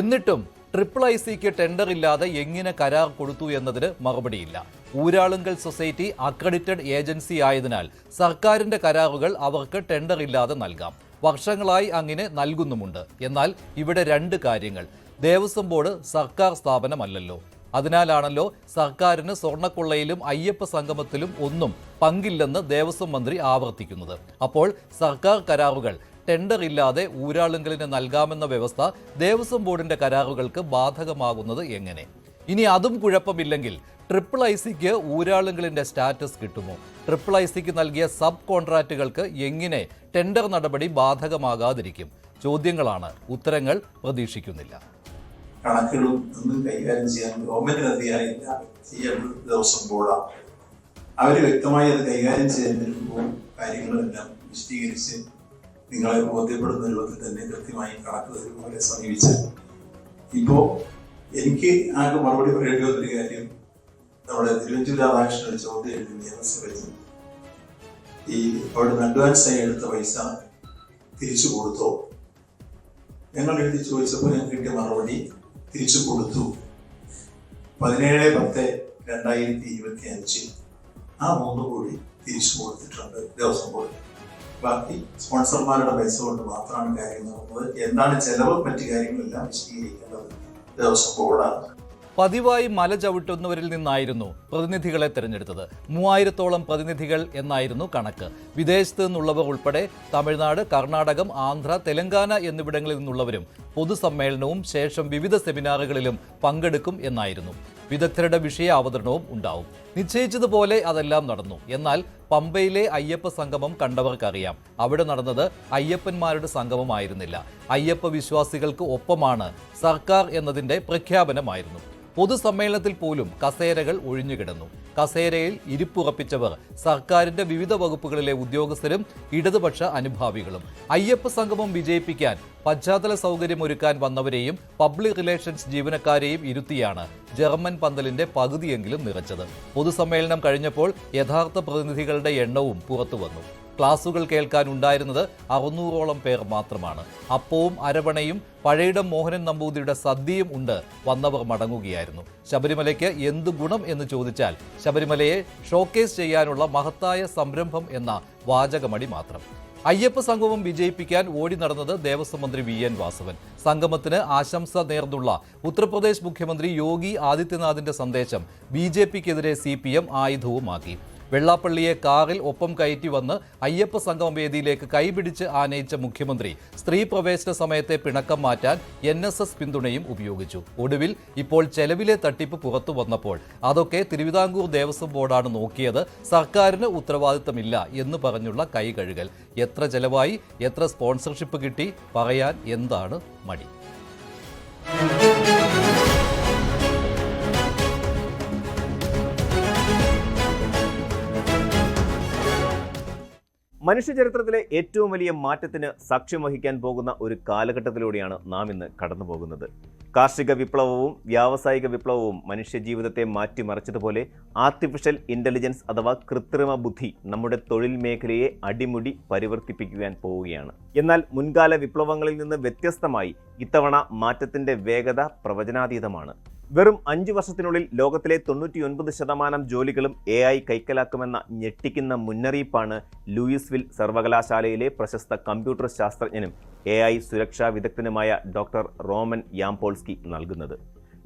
Speaker 1: എന്നിട്ടും ട്രിപ്പിൾ ഐ സിക്ക് ടെൻഡർ ഇല്ലാതെ എങ്ങനെ കരാർ കൊടുത്തു എന്നതിന് മറുപടിയില്ല. ഊരാളുങ്കൽ സൊസൈറ്റി അക്രഡിറ്റഡ് ഏജൻസി ആയതിനാൽ സർക്കാരിന്റെ കരാറുകൾ അവർക്ക് ടെൻഡർ ഇല്ലാതെ നൽകാം. വർഷങ്ങളായി അങ്ങനെ നൽകുന്നുമുണ്ട്. എന്നാൽ ഇവിടെ രണ്ട് കാര്യങ്ങൾ. ദേവസ്വം ബോർഡ് സർക്കാർ സ്ഥാപനമല്ലല്ലോ. അതിനാലാണല്ലോ സർക്കാരിന് സ്വർണക്കൊള്ളയിലും അയ്യപ്പ സംഗമത്തിലും ഒന്നും പങ്കില്ലെന്ന് ദേവസ്വം മന്ത്രി ആവർത്തിക്കുന്നത്. അപ്പോൾ സർക്കാർ കരാറുകൾ ടെൻഡർ ഇല്ലാതെ ഊരാളുങ്കലിന് നൽകാമെന്ന വ്യവസ്ഥ ദേവസ്വം ബോർഡിന്റെ കരാറുകൾക്ക് ബാധകമാകുന്നത് എങ്ങനെ? ഇനി അതും കുഴപ്പമില്ലെങ്കിൽ ട്രിപ്പിൾ ഐ സിക്ക് ഊരാളുങ്കലിന്റെ സ്റ്റാറ്റസ് കിട്ടുമോ? ട്രിപ്പിൾ ഐ സിക്ക് നൽകിയ സബ് കോൺട്രാക്റ്റുകൾക്ക് എങ്ങനെ ടെൻഡർ നടപടി ബാധകമാകാതിരിക്കും? ചോദ്യങ്ങളാണ് ഉത്തരങ്ങൾ പ്രതീക്ഷിക്കുന്നില്ല.
Speaker 7: കണക്കുകളും കൈകാര്യം ചെയ്യാൻ ഗവൺമെന്റിന് അധികാരമില്ല. ദേവസ്വം ബോർഡാണ് അവർ വ്യക്തമായി അത് കൈകാര്യം ചെയ്യുന്നതിന് കാര്യങ്ങളെല്ലാം വിശദീകരിച്ച് നിങ്ങളെ ബോധ്യപ്പെടുന്ന രൂപത്തിൽ തന്നെ കൃത്യമായി കണക്ക് തരും അവരെ സമീപിച്ച്. ഇപ്പോ എനിക്ക് ആകെ മറുപടി പറയേണ്ടി വന്നൊരു കാര്യം നമ്മുടെ തിരുവഞ്ചൂർ രാധാകൃഷ്ണൻ ഒരു ചോദ്യം എഴുതി നിയമസഭയിൽ ഈ അവിടുന്ന് അഡ്വാൻസ് ആയി എടുത്ത പൈസ തിരിച്ചു കൊടുത്തോ? ഞങ്ങൾ എഴുതി ചോദിച്ചപ്പോൾ ഞാൻ കിട്ടിയ മറുപടി തിരിച്ചു കൊടുത്തു. പതിനേഴ് പത്ത് രണ്ടായിരത്തി ഇരുപത്തി അഞ്ച് ആ മൂന്ന് കോടി തിരിച്ചു കൊടുത്തിട്ടുണ്ട് ദേവസ്വം ബോർഡ് ബാക്കി സ്പോൺസർമാരുടെ പൈസ കൊണ്ട് മാത്രമാണ് കാര്യങ്ങൾ നടക്കുന്നത്. എന്താണ് ചെലവ് മറ്റു കാര്യങ്ങളെല്ലാം വിശദീകരിക്കേണ്ടത്? ദേവസ്വം ബോർഡാണ്.
Speaker 1: പതിവായി മല ചവിട്ടുന്നവരിൽ നിന്നായിരുന്നു പ്രതിനിധികളെ തെരഞ്ഞെടുത്തത്. മൂവായിരത്തോളം പ്രതിനിധികൾ എന്നായിരുന്നു കണക്ക്. വിദേശത്ത് നിന്നുള്ളവർ ഉൾപ്പെടെ തമിഴ്നാട് കർണാടകം ആന്ധ്ര തെലങ്കാന എന്നിവിടങ്ങളിൽ നിന്നുള്ളവരും പൊതുസമ്മേളനവും ശേഷം വിവിധ സെമിനാറുകളിലും പങ്കെടുക്കും എന്നായിരുന്നു. വിദഗ്ധരുടെ വിഷയ അവതരണവും ഉണ്ടാവും. നിശ്ചയിച്ചതുപോലെ അതെല്ലാം നടന്നു. എന്നാൽ പമ്പയിലെ അയ്യപ്പ സംഗമം കണ്ടവർക്കറിയാം. അവിടെ നടന്നത് അയ്യപ്പന്മാരുടെ സംഗമമായിരുന്നില്ല. അയ്യപ്പ വിശ്വാസികൾക്ക് ഒപ്പമാണ് സർക്കാർ എന്നതിന്റെ പ്രഖ്യാപനമായിരുന്നു. പൊതുസമ്മേളനത്തിൽ പോലും കസേരകൾ ഒഴിഞ്ഞുകിടന്നു കസേരയിൽ ഇരിപ്പുറപ്പിച്ചവർ സർക്കാരിന്റെ വിവിധ വകുപ്പുകളിലെ ഉദ്യോഗസ്ഥരും ഇടതുപക്ഷ അനുഭാവികളും. അയ്യപ്പ സംഗമം വിജയിപ്പിക്കാൻ പശ്ചാത്തല സൗകര്യമൊരുക്കാൻ വന്നവരെയും പബ്ലിക് റിലേഷൻസ് ജീവനക്കാരെയും ഇരുത്തിയാണ് ജർമ്മൻ പന്തലിന്റെ പകുതിയെങ്കിലും നിറച്ചത്. പൊതുസമ്മേളനം കഴിഞ്ഞപ്പോൾ യഥാർത്ഥ പ്രതിനിധികളുടെ എണ്ണവും പുറത്തു വന്നു ക്ലാസുകൾ കേൾക്കാൻ ഉണ്ടായിരുന്നത് അറുന്നൂറോളം പേർ മാത്രമാണ്. അപ്പവും അരവണയും പഴയിടം മോഹനൻ നമ്പൂതിരിയുടെ സദ്യയും ഉണ്ട് വന്നവർ മടങ്ങുകയായിരുന്നു. ശബരിമലയ്ക്ക് എന്ത് ഗുണം എന്ന് ചോദിച്ചാൽ ശബരിമലയെ ഷോക്കേസ് ചെയ്യാനുള്ള മഹത്തായ സംരംഭം എന്ന വാചകമടി മാത്രം. അയ്യപ്പ സംഗമം വിജയിപ്പിക്കാൻ ഓടി നടന്നത് ദേവസ്വം മന്ത്രി വി എൻ വാസവൻ. സംഗമത്തിന് ആശംസ നേർന്നുള്ള ഉത്തർപ്രദേശ് മുഖ്യമന്ത്രി യോഗി ആദിത്യനാഥിന്റെ സന്ദേശം ബി ജെ പിക്കെതിരെ സി പി എം ആയുധവുമാക്കി. വെള്ളാപ്പള്ളിയെ കാറിൽ ഒപ്പം കയറ്റി വന്ന് അയ്യപ്പ സംഗമ വേദിയിലേക്ക് കൈപിടിച്ച് ആനയിച്ച മുഖ്യമന്ത്രി സ്ത്രീ പ്രവേശന സമയത്തെ പിണക്കം മാറ്റാൻ എൻ പിന്തുണയും ഉപയോഗിച്ചു. ഒടുവിൽ ഇപ്പോൾ ചെലവിലെ തട്ടിപ്പ് പുറത്തു വന്നപ്പോൾ അതൊക്കെ തിരുവിതാംകൂർ ദേവസ്വം ബോർഡാണ് നോക്കിയത്. സർക്കാരിന് ഉത്തരവാദിത്തമില്ല എന്ന് പറഞ്ഞുള്ള കൈകഴുകൽ എത്ര ചെലവായി എത്ര സ്പോൺസർഷിപ്പ് കിട്ടി പറയാൻ എന്താണ് മടി?
Speaker 8: മനുഷ്യചരിത്രത്തിലെ ഏറ്റവും വലിയ മാറ്റത്തിന് സാക്ഷ്യം വഹിക്കാൻ പോകുന്ന ഒരു കാലഘട്ടത്തിലൂടെയാണ് നാം ഇന്ന് കടന്നു പോകുന്നത്. കാർഷിക വിപ്ലവവും വ്യാവസായിക വിപ്ലവവും മനുഷ്യജീവിതത്തെ മാറ്റിമറിച്ചതുപോലെ ആർട്ടിഫിഷ്യൽ ഇന്റലിജൻസ് അഥവാ കൃത്രിമ ബുദ്ധി നമ്മുടെ തൊഴിൽ മേഖലയെ അടിമുടി പരിവർത്തിപ്പിക്കുവാൻ പോവുകയാണ്. എന്നാൽ മുൻകാല വിപ്ലവങ്ങളിൽ നിന്ന് വ്യത്യസ്തമായി ഇത്തവണ മാറ്റത്തിന്റെ വേഗത പ്രവചനാതീതമാണ്. വെറും അഞ്ചു വർഷത്തിനുള്ളിൽ ലോകത്തിലെ തൊണ്ണൂറ്റിയൊൻപത് ശതമാനം ജോലികളും എ ഐ കൈക്കലാക്കുമെന്ന ഞെട്ടിക്കുന്ന മുന്നറിയിപ്പാണ് ലൂയിസ്വിൽ സർവകലാശാലയിലെ പ്രശസ്ത കമ്പ്യൂട്ടർ ശാസ്ത്രജ്ഞനും എ ഐ സുരക്ഷാ വിദഗ്ധനുമായ ഡോക്ടർ റോമൻ യാംപോൾസ്കി നൽകുന്നത്.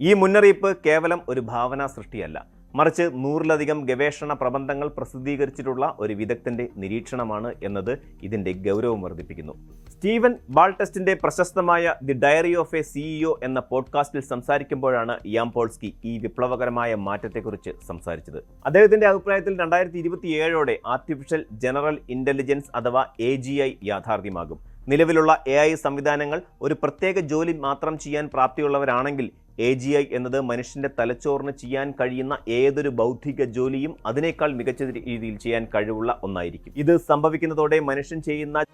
Speaker 8: ഈ മുന്നറിയിപ്പ് കേവലം ഒരു ഭാവനാ സൃഷ്ടിയല്ല മറിച്ച് നൂറിലധികം ഗവേഷണ പ്രബന്ധങ്ങൾ പ്രസിദ്ധീകരിച്ചിട്ടുള്ള ഒരു വിദഗ്ധന്റെ നിരീക്ഷണമാണ് എന്നത് ഇതിന്റെ ഗൗരവം വർദ്ധിപ്പിക്കുന്നു. സ്റ്റീവൻ ബാൾടെസ്റ്റിന്റെ പ്രശസ്തമായ the diary of a CEO എന്ന പോഡ്കാസ്റ്റിൽ സംസാരിക്കുമ്പോഴാണ് യാംപോൾസ്കി ഈ വിപ്ലവകരമായ മാറ്റത്തെക്കുറിച്ച് സംസാരിച്ചത്. അദ്ദേഹത്തിന്റെ അഭിപ്രായത്തിൽ രണ്ടായിരത്തി ഇരുപത്തിയേഴോടെ ആർട്ടിഫിഷ്യൽ ജനറൽ ഇന്റലിജൻസ് അഥവാ എ യാഥാർത്ഥ്യമാകും. നിലവിലുള്ള എ ഐ സംവിധാനങ്ങൾ ഒരു പ്രത്യേക ജോലി മാത്രം ചെയ്യാൻ പ്രാപ്തിയുള്ളവരാണെങ്കിൽ എ ജി ഐ എന്നത് മനുഷ്യന്റെ തലച്ചോറിന് ചെയ്യാൻ കഴിയുന്ന ഏതൊരു ബൗദ്ധിക ജോലിയും അതിനേക്കാൾ മികച്ച രീതിയിൽ ചെയ്യാൻ കഴിവുള്ള ഒന്നായിരിക്കും. ഇത് സംഭവിക്കുന്നതോടെ മനുഷ്യൻ ചെയ്യുന്ന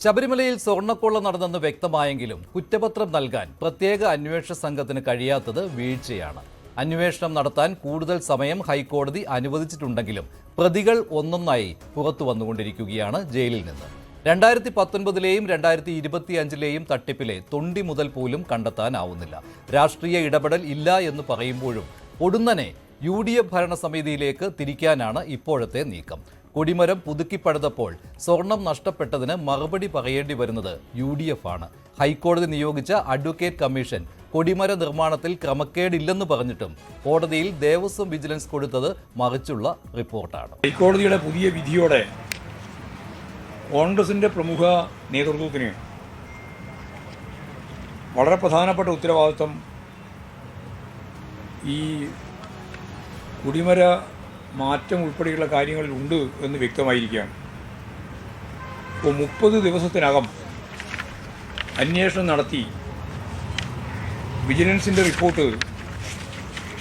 Speaker 1: ശബരിമലയിൽ സ്വർണക്കൊള്ള നടന്നെന്ന് വ്യക്തമായെങ്കിലും കുറ്റപത്രം നൽകാൻ പ്രത്യേക അന്വേഷണ സംഘത്തിന് കഴിയാത്തത് വീഴ്ചയാണ്. അന്വേഷണം നടത്താൻ കൂടുതൽ സമയം ഹൈക്കോടതി അനുവദിച്ചിട്ടുണ്ടെങ്കിലും പ്രതികൾ ഒന്നൊന്നായി പുറത്തു വന്നുകൊണ്ടിരിക്കുകയാണ് ജയിലിൽ നിന്ന്. രണ്ടായിരത്തി പത്തൊൻപതിലെയും രണ്ടായിരത്തി ഇരുപത്തിയഞ്ചിലെയും തട്ടിപ്പിലെ തൊണ്ടി മുതൽ പോലും കണ്ടെത്താനാവുന്നില്ല. രാഷ്ട്രീയ ഇടപെടൽ ഇല്ല എന്ന് പറയുമ്പോഴും ഒടുന്നനെ യു ഡി എഫ് ഭരണസമിതിയിലേക്ക് തിരിക്കാനാണ് ഇപ്പോഴത്തെ നീക്കം. കൊടിമരം പുതുക്കിപ്പടുത്തപ്പോൾ സ്വർണം നഷ്ടപ്പെട്ടതിന് മറുപടി പറയേണ്ടി വരുന്നത് യു ഡി എഫ് ആണ്. ഹൈക്കോടതി നിയോഗിച്ച അഡ്വക്കേറ്റ് കമ്മീഷൻ കൊടിമര നിർമ്മാണത്തിൽ ക്രമക്കേടില്ലെന്ന് പറഞ്ഞിട്ടും കോടതിയിൽ ദേവസ്വം വിജിലൻസ് കൊടുത്തത് മറിച്ചുള്ള റിപ്പോർട്ടാണ്.
Speaker 6: ഹൈക്കോടതിയുടെ പുതിയ വിധിയോടെ കോൺഗ്രസിന്റെ പ്രമുഖ നേതൃത്വത്തിന് വളരെ പ്രധാനപ്പെട്ട ഉത്തരവാദിത്വം ഈ കുടിമര മാറ്റം ഉൾപ്പെടെയുള്ള കാര്യങ്ങളിലുണ്ട് എന്ന് വ്യക്തമായിരിക്കുകയാണ്. ഇപ്പോൾ മുപ്പത് ദിവസത്തിനകം അന്വേഷണം നടത്തി വിജിലൻസിന്റെ റിപ്പോർട്ട്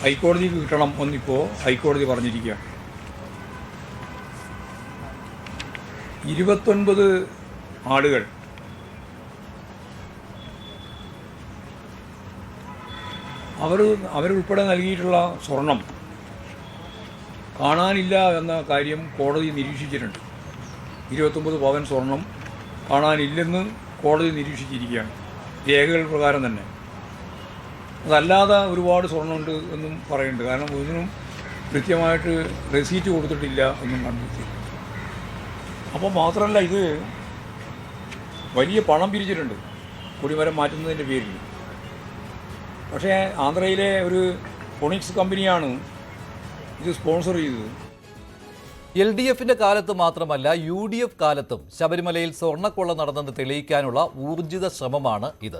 Speaker 6: ഹൈക്കോടതിക്ക് കിട്ടണം എന്നിപ്പോൾ ഹൈക്കോടതി പറഞ്ഞിരിക്കുകയാണ്. ഇരുപത്തൊൻപത് ആളുകൾ അവർ അവരുൾപ്പെടെ നൽകിയിട്ടുള്ള സ്വർണം കാണാനില്ല എന്ന കാര്യം കോടതി നിരീക്ഷിച്ചിട്ടുണ്ട്. ഇരുപത്തൊമ്പത് പവൻ സ്വർണം കാണാനില്ലെന്ന് കോടതി നിരീക്ഷിച്ചിരിക്കുകയാണ്. രേഖകൾ പ്രകാരം തന്നെ. അതല്ലാതെ ഒരുപാട് സ്വർണമുണ്ട് എന്നും പറയുന്നുണ്ട്. കാരണം ഇതിനും കൃത്യമായിട്ട് റെസീറ്റ് കൊടുത്തിട്ടില്ല എന്നും കണ്ടെത്തി അപ്പോൾ മാത്രമല്ല ഇത് വലിയ പണം പിരിച്ചിട്ടുണ്ട്. കുടിമരം മാറ്റുന്നതിന്റെ പേരിൽ. പക്ഷേ ആന്ധ്രയിലെ ഒരു ഫോണിക്സ് കമ്പനിയാണ് ഇത് സ്പോൺസർ ചെയ്തത്.
Speaker 1: എൽ ഡി എഫിന്റെ കാലത്ത് മാത്രമല്ല യു ഡി എഫ് കാലത്തും ശബരിമലയിൽ സ്വർണക്കൊള്ള നടന്നെന്ന് തെളിയിക്കാനുള്ള ഊർജിത ശ്രമമാണ് ഇത്.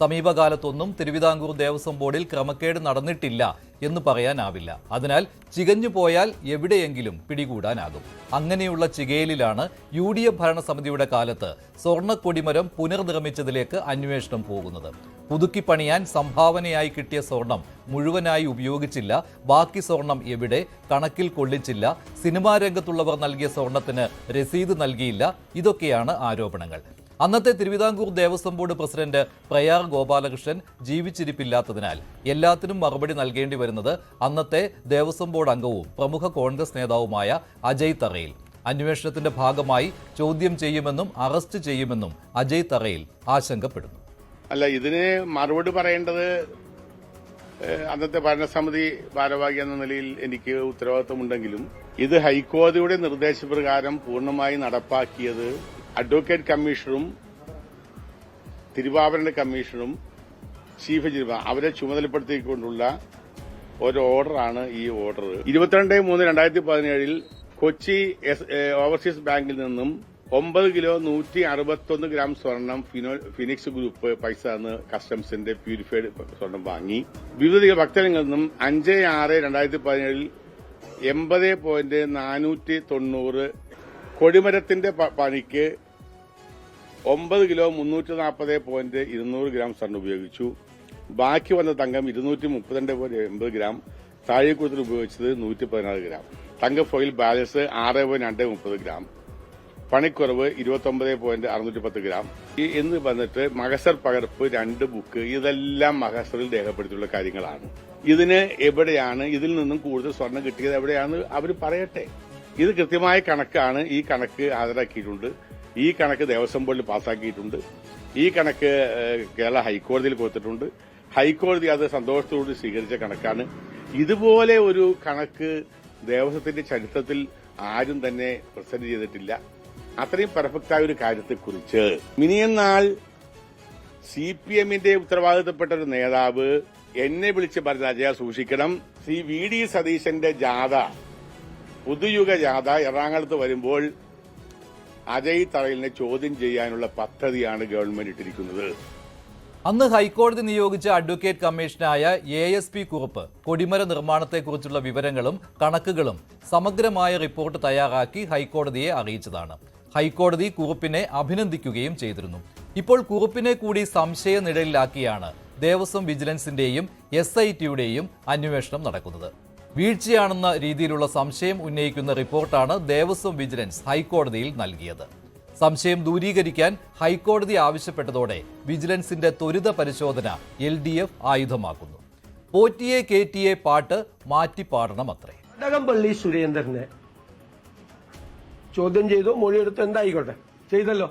Speaker 1: സമീപകാലത്തൊന്നും തിരുവിതാംകൂർ ദേവസ്വം ബോർഡിൽ ക്രമക്കേട് നടന്നിട്ടില്ല. എന്ന് പറയാനാവില്ല. അതിനാൽ ചികഞ്ഞു പോയാൽ എവിടെയെങ്കിലും പിടികൂടാനാകും. അങ്ങനെയുള്ള ചികയിലാണ് യു ഡി എഫ് ഭരണസമിതിയുടെ കാലത്ത് സ്വർണക്കൊടിമരം പുനർനിർമ്മിച്ചതിലേക്ക് അന്വേഷണം പോകുന്നത്. പുതുക്കിപ്പണിയാൻ സംഭാവനയായി കിട്ടിയ സ്വർണം മുഴുവനായി ഉപയോഗിച്ചില്ല. ബാക്കി സ്വർണം എവിടെ? കണക്കിൽ കൊള്ളിച്ചില്ല. സിനിമാ രംഗത്തുള്ളവർ നൽകിയ സ്വർണത്തിന് രസീത് നൽകിയില്ല. ഇതൊക്കെയാണ് ആരോപണങ്ങൾ. അന്നത്തെ തിരുവിതാംകൂർ ദേവസ്വം ബോർഡ് പ്രസിഡന്റ് പ്രയാർ ഗോപാലകൃഷ്ണൻ ജീവിച്ചിരിപ്പില്ലാത്തതിനാൽ എല്ലാത്തിനും മറുപടി നൽകേണ്ടി വരുന്നത് അന്നത്തെ ദേവസ്വം ബോർഡ് അംഗവും പ്രമുഖ കോൺഗ്രസ് നേതാവുമായ അജയ് തറയിൽ. അന്വേഷണത്തിന്റെ ഭാഗമായി ചോദ്യം ചെയ്യുമെന്നും അറസ്റ്റ് ചെയ്യുമെന്നും അജയ് തറയിൽ ആശങ്കപ്പെടുന്നു.
Speaker 9: അല്ല ഇതിന് മറുപടി പറയേണ്ടത് അന്നത്തെ ഭരണസമിതി ഭാരവാഹി എന്ന നിലയിൽ എനിക്ക് ഉത്തരവാദിത്വമുണ്ടെങ്കിലും ഇത് ഹൈക്കോടതിയുടെ നിർദ്ദേശപ്രകാരം പൂർണമായി നടപ്പാക്കിയത് അഡ്വക്കേറ്റ് കമ്മീഷണറും തിരുവാഭരണ കമ്മീഷണറും ചീഫ് ജസ്റ്റിസ് അവരെ ചുമതലപ്പെടുത്തിക്കൊണ്ടുള്ള ഒരു ഓർഡറാണ് ഈ ഓർഡർ. ഇരുപത്തിരണ്ട് മൂന്ന് രണ്ടായിരത്തി പതിനേഴിൽ കൊച്ചി ഓവർസീസ് ബാങ്കിൽ നിന്നും ഒമ്പത് കിലോ നൂറ്റി അറുപത്തൊന്ന് ഗ്രാം സ്വർണം ഫിനോ- ഫിനിക്സ് ഗ്രൂപ്പ് പൈസ എന്ന് കസ്റ്റംസിന്റെ പ്യൂരിഫൈഡ് സ്വർണം വാങ്ങി. വിവിധ ഭക്തരിൽ നിന്നും അഞ്ച് ആറ് രണ്ടായിരത്തി പതിനേഴിൽ എൺപത് പോയിന്റ് നാനൂറ്റി തൊണ്ണൂറ് കൊടിമരത്തിന്റെ പണിക്ക് ഒമ്പത് കിലോ മുന്നൂറ്റി നാൽപ്പത് പോയിന്റ് ഇരുന്നൂറ് ഗ്രാം സ്വർണം ഉപയോഗിച്ചു. ബാക്കി വന്ന തങ്കം ഇരുന്നൂറ്റി മുപ്പത്തിരണ്ട് പോയിന്റ് എൺപത് ഗ്രാം താഴെക്കൂത്തിൽ ഉപയോഗിച്ചത് നൂറ്റി പതിനാറ് ഗ്രാം. തങ്ക ഫോയിൽ ബാലൻസ് ആറ് പോയിന്റ് രണ്ട് മുപ്പത് ഗ്രാം. പണിക്കുറവ് ഇരുപത്തൊമ്പത് പോയിന്റ് അറുന്നൂറ്റി പത്ത് ഗ്രാം. ഈ എന്ന് വന്നിട്ട് മഹസർ പകർപ്പ് രണ്ട് ബുക്ക് ഇതെല്ലാം മഹസറിൽ രേഖപ്പെടുത്തിയുള്ള കാര്യങ്ങളാണ്. ഇതിന് എവിടെയാണ് ഇതിൽ നിന്നും കൂടുതൽ സ്വർണം കിട്ടിയത് എവിടെയാണെന്ന് അവർ പറയട്ടെ. ഇത് കൃത്യമായ കണക്കാണ് ഈ കണക്ക് ഹാജരാക്കിയിട്ടുണ്ട്. ഈ കണക്ക് ദേവസ്വം ബോർഡിൽ പാസ്സാക്കിയിട്ടുണ്ട്. ഈ കണക്ക് കേരള ഹൈക്കോടതിയിൽ കൊടുത്തിട്ടുണ്ട്. ഹൈക്കോടതി അത് സന്തോഷത്തോട് സ്വീകരിച്ച കണക്കാണ്. ഇതുപോലെ ഒരു കണക്ക് ദേവസ്വത്തിന്റെ ചരിത്രത്തിൽ ആരും തന്നെ പ്രസന്റ് ചെയ്തിട്ടില്ല. അത്രയും പെർഫെക്റ്റായ ഒരു കാര്യത്തെക്കുറിച്ച്. മിനിയെന്നാൾ സി പി എമ്മിന്റെ ഉത്തരവാദിത്തപ്പെട്ട ഒരു നേതാവ് എന്നെ വിളിച്ച് പറഞ്ഞ അജയ സൂക്ഷിക്കണം. സി വി ഡി സതീശന്റെ ജാഥ പുതുയുഗ ജാഥ എറണാകുളത്ത് വരുമ്പോൾ അജയ് തറയിലിനെ ചോദ്യം ചെയ്യാനുള്ള പദ്ധതിയാണ് ഗവൺമെന്റ് ഇട്ടിരിക്കുന്നത്.
Speaker 1: അന്ന് ഹൈക്കോടതി നിയോഗിച്ച അഡ്വക്കേറ്റ് കമ്മീഷനായ എ എസ് പി കുറുപ്പ് കൊടിമര നിർമ്മാണത്തെക്കുറിച്ചുള്ള വിവരങ്ങളും കണക്കുകളും സമഗ്രമായ റിപ്പോർട്ട് തയ്യാറാക്കി ഹൈക്കോടതിയെ അറിയിച്ചതാണ്. ഹൈക്കോടതി കുറുപ്പിനെ അഭിനന്ദിക്കുകയും ചെയ്തിരുന്നു. ഇപ്പോൾ കുറുപ്പിനെ കൂടി സംശയ നിഴലിലാക്കിയാണ് ദേവസ്വം വിജിലൻസിന്റെയും എസ് ഐ ടിയുടെയും അന്വേഷണം നടക്കുന്നത്. വീഴ്ചയാണെന്ന രീതിയിലുള്ള സംശയം ഉന്നയിക്കുന്ന റിപ്പോർട്ടാണ് ദേവസ്വം വിജിലൻസ് ഹൈക്കോടതിയിൽ നൽകിയത്. സംശയം ദൂരീകരിക്കാൻ ഹൈക്കോടതി ആവശ്യപ്പെട്ടതോടെ വിജിലൻസിന്റെ ത്വരിത പരിശോധന എൽ ഡി എഫ് ആയുധമാക്കുന്നു. പോറ്റിയെ കേറ്റിയെ പാട്ട് മാറ്റിപ്പാടണമത്രേ.
Speaker 2: കടകംപള്ളി സുരേന്ദ്രനെ ചോദ്യം ചെയ്തു മൊഴിയെടുത്ത് എന്തായിക്കോട്ടെ? ചെയ്തല്ലോ.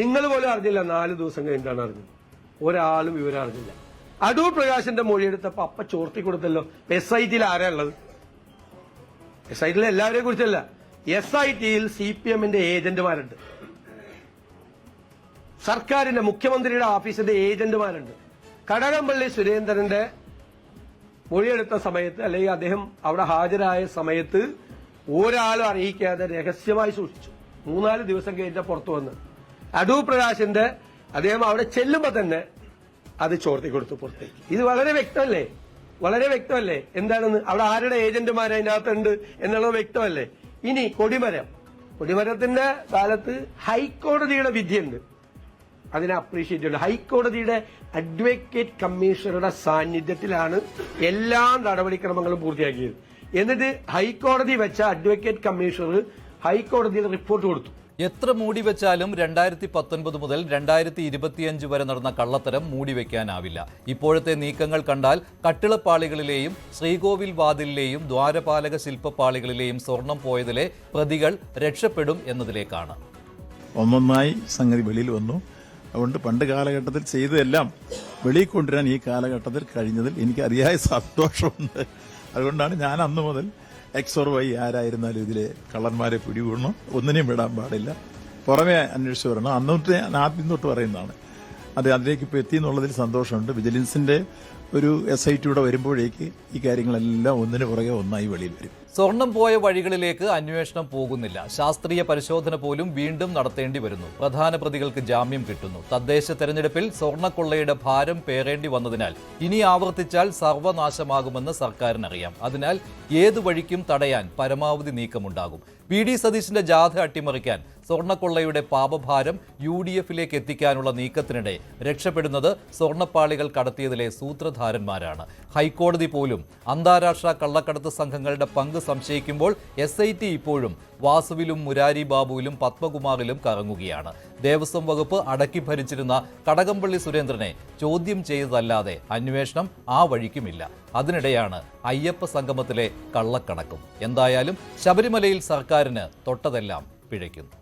Speaker 2: നിങ്ങൾ പോലും അറിഞ്ഞില്ല നാല് ദിവസം കഴിഞ്ഞിട്ടാണ് അറിഞ്ഞത്. ഒരാളും വിവരം അറിഞ്ഞില്ല. അടൂർ പ്രകാശിന്റെ മൊഴിയെടുത്തപ്പോ അപ്പ ചോർത്തി കൊടുത്തല്ലോ. എസ് ഐ ടിയിൽ ആരാ ഉള്ളത്? എസ് ഐ ടിയിലെ എല്ലാവരെയും കുറിച്ചല്ല. എസ് ഐ ടിയിൽ സി പി എമ്മിന്റെ ഏജന്റുമാരുണ്ട്. സർക്കാരിന്റെ മുഖ്യമന്ത്രിയുടെ ഓഫീസിന്റെ ഏജന്റുമാരുണ്ട്. കടകംപള്ളി സുരേന്ദ്രന്റെ മൊഴിയെടുത്ത സമയത്ത് അല്ലെങ്കിൽ അദ്ദേഹം അവിടെ ഹാജരായ സമയത്ത് ഒരാളും അറിയിക്കാതെ രഹസ്യമായി സൂക്ഷിച്ചു. മൂന്നാൽ ദിവസം കഴിഞ്ഞ പുറത്തു വന്ന് അടൂർ പ്രകാശിന്റെ അദ്ദേഹം അവിടെ ചെല്ലുമ്പോ തന്നെ അത് ചോർത്തി കൊടുത്തു പുറത്തേക്ക്. ഇത് വളരെ വ്യക്തമല്ലേ? വളരെ വ്യക്തമല്ലേ? എന്താണെന്ന്? അവിടെ ആരുടെ ഏജന്റുമാർ അതിന്റെ അകത്തുണ്ട് എന്നുള്ളത് വ്യക്തമല്ലേ? ഇനി കൊടിമരം. കൊടിമരത്തിന്റെ കാലത്ത് ഹൈക്കോടതിയുടെ വിധിയുണ്ട്. അതിനെ അപ്രീഷിയേറ്റ് ചെയ്യുന്നു ഹൈക്കോടതിയുടെ അഡ്വക്കേറ്റ് കമ്മീഷണറുടെ സാന്നിധ്യത്തിലാണ് എല്ലാ നടപടിക്രമങ്ങളും പൂർത്തിയാക്കിയത്. എന്നിട്ട് ഹൈക്കോടതി വെച്ച അഡ്വക്കേറ്റ് കമ്മീഷണർ ഹൈക്കോടതിയിൽ റിപ്പോർട്ട് കൊടുത്തു.
Speaker 1: എത്ര മൂടി വെച്ചാലും രണ്ടായിരത്തി പത്തൊൻപത് മുതൽ രണ്ടായിരത്തി ഇരുപത്തിയഞ്ച് വരെ നടന്ന കള്ളത്തരം മൂടി വയ്ക്കാനാവില്ല ഇപ്പോഴത്തെ നീക്കങ്ങൾ കണ്ടാൽ കട്ടിളപ്പാളികളിലെയും ശ്രീകോവിൽ വാതിലിലെയും ദ്വാരപാലക ശില്പപ്പാളികളിലെയും സ്വർണം പോയതിലെ പ്രതികൾ രക്ഷപ്പെടും എന്നതിലേക്കാണ്.
Speaker 3: ഒന്നൊന്നായി സംഗതി വെളിയിൽ വന്നു. അതുകൊണ്ട് പണ്ട് കാലഘട്ടത്തിൽ ചെയ്തതെല്ലാം വെളിയിൽ കൊണ്ടുവരാൻ ഈ കാലഘട്ടത്തിൽ കഴിഞ്ഞതിൽ എനിക്ക് അതിയായ സന്തോഷമുണ്ട്. അതുകൊണ്ടാണ് ഞാൻ അന്ന് മുതൽ എക്സ് ഓർ വൈ ആരായിരുന്നാലും ഇതിലെ കള്ളന്മാരെ പിടികൂടണം. ഒന്നിനെയും വിടാൻ പാടില്ല. പുറമെ അന്വേഷിച്ച് വരണം. അന്നത്തെ ആദ്യം തൊട്ട് പറയുന്നതാണ്. അത് അതിലേക്ക് ഇപ്പോൾ എത്തി എന്നുള്ളതിൽ സന്തോഷമുണ്ട്. വിജിലൻസിന്റെ ഒരു എസ് ഐ ടിയുടെ വരുമ്പോഴേക്ക് ഈ കാര്യങ്ങളെല്ലാം ഒന്നിനു പുറകെ ഒന്നായി വെളിയിൽ വരും.
Speaker 1: സ്വർണം പോയ വഴികളിലേക്ക് അന്വേഷണം പോകുന്നില്ല. ശാസ്ത്രീയ പരിശോധന പോലും വീണ്ടും നടത്തേണ്ടി വരുന്നു. പ്രധാന പ്രതികൾക്ക് ജാമ്യം കിട്ടുന്നു. തദ്ദേശ തെരഞ്ഞെടുപ്പിൽ സ്വർണക്കൊള്ളയുടെ ഭാരം പേറേണ്ടി വന്നതിനാൽ ഇനി ആവർത്തിച്ചാൽ സർവനാശമാകുമെന്ന് സർക്കാരിനറിയാം. അതിനാൽ ഏതു വഴിക്കും തടയാൻ പരമാവധി നീക്കമുണ്ടാകും. V D. സതീശിന്റെ ജാഥ അട്ടിമറിക്കാൻ സ്വർണക്കൊള്ളയുടെ പാപഭാരം യു ഡി എഫിലേക്ക് എത്തിക്കാനുള്ള നീക്കത്തിനിടെ രക്ഷപ്പെടുന്നത് സ്വർണപ്പാളികൾ കടത്തിയതിലെ സൂത്രധാരന്മാരാണ്. ഹൈക്കോടതി പോലും അന്താരാഷ്ട്ര കള്ളക്കടത്ത് സംഘങ്ങളുടെ പങ്ക് സംശയിക്കുമ്പോൾ എസ് ഇപ്പോഴും വാസുവിലും മുരാരി ബാബുവിലും പത്മകുമാറിലും കറങ്ങുകയാണ്. ദേവസ്വം വകുപ്പ് അടക്കി ഭരിച്ചിരുന്ന കടകംപള്ളി സുരേന്ദ്രനെ ചോദ്യം ചെയ്തതല്ലാതെ അന്വേഷണം ആ വഴിക്കുമില്ല. അതിനിടെയാണ് അയ്യപ്പ സംഗമത്തിലെ കള്ളക്കണക്കും എന്തായാലും ശബരിമലയിൽ സർക്കാരിന് തൊട്ടതെല്ലാം പിഴയ്ക്കുന്നു.